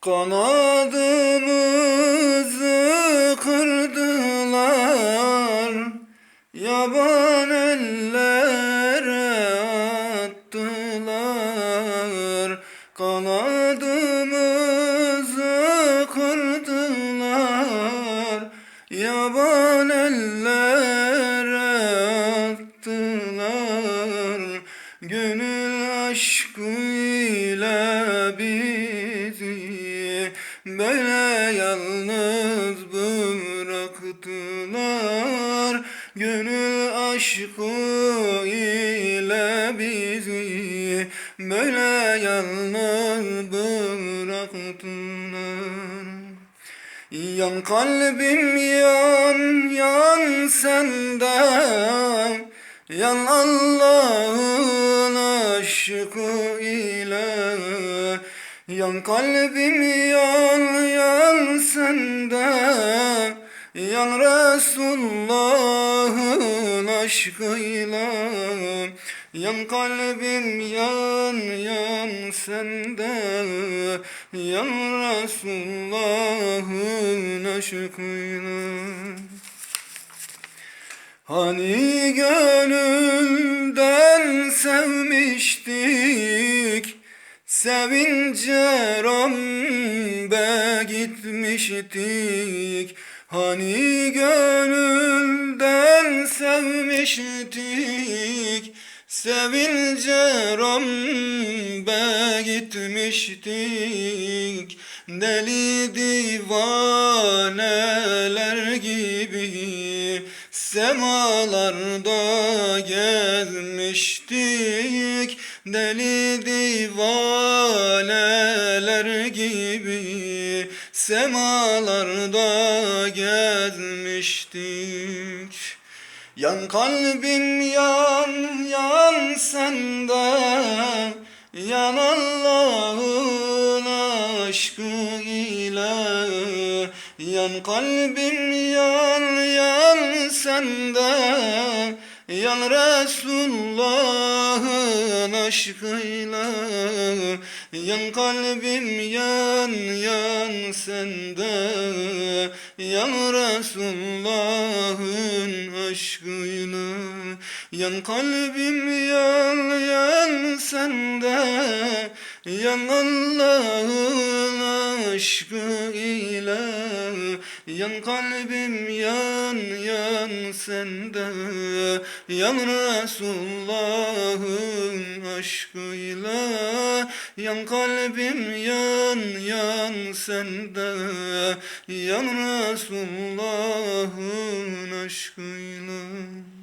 Kanadımızı kırdılar Yaban ellere attılar. Kanadımızı kırdılar Yaban ellere attılar. Gönül aşkıyla bizi Böyle yalnız bıraktılar. Gönül aşkı ile bizi Böyle yalnız bıraktılar. Yan kalbim yan yan senden Yan Yan kalbim yan yan senden Yan Resulullah'ın aşkıyla. Yan kalbim yan yan sende Yan Resulullah'ın aşkıyla. Hani gönülden sevmiştik Sevince Rambe gitmiştik. Hani gönülden sevmiştik. Sevince Rambe gitmiştik. Deli divaneler gibi Semalarda gezmiştik Deli divaneler Semalarda gezmiştik Yan kalbim yan yan sende Yan Allah'ın aşkı ile. Yan kalbim yan yan sende Yan Resulullah'ın aşkıyla Yan kalbim yan yan sende Yan Resulullah'ın aşkıyla Yan kalbim yan yan sende Yan Allah'ın aşkı ile Yan kalbim yan yan sende. Yan Resulullah'ın aşkıyla. Yan kalbim yan yan sende. Yan Resulullah'ın aşkıyla